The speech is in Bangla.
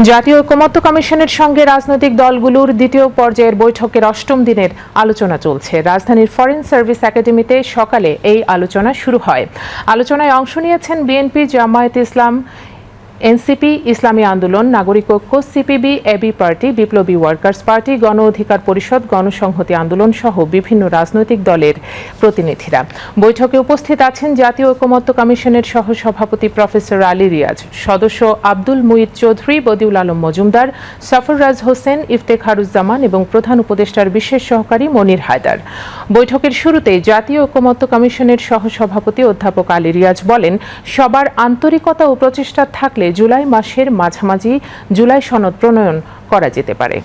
জাতীয় ঐকমত্য কমিশনের সঙ্গে রাজনৈতিক দলগুলোর দ্বিতীয় পর্যায়ের বৈঠকের অষ্টম দিনের আলোচনা চলছে। রাজধানীর ফরেন সার্ভিস একাডেমিতে সকালে এই আলোচনা শুরু হয়। আলোচনায় অংশ নিয়েছেন বিএনপি জামায়াত ইসলাম NCP, Islami Andolan, Nagorik Oikya, CPB, AB party, Biplobi workers party, Gono Odhikar Parishad, গণসংহতি আন্দোলন সহ বিভিন্ন রাজনৈতিক দলের প্রতিনিধিরা। বৈঠকে উপস্থিত আছেন জাতীয় ঐকমত্য কমিশনের সহ সভাপতি প্রফেসর আলী রিয়াজ, সদস্য আব্দুল মুইদ চৌধুরী, বদিউল আলম মজুমদার, সফররাজ হোসেন, ইফতেখারুজ্জামান এবং প্রধান উপদেষ্টার বিশেষ সহকারী মনির হায়দার। বৈঠকের শুরুতে জাতীয় ঐকমত্য কমিশনের সহ সভাপতি অধ্যাপক আলী রিয়াজ বলেন, সবার আন্তরিকতা ও প্রচেষ্টা থাকলে জুলাই মাসের মাঝামাঝি জুলাই সনদ প্রণয়ন করা যেতে পারে।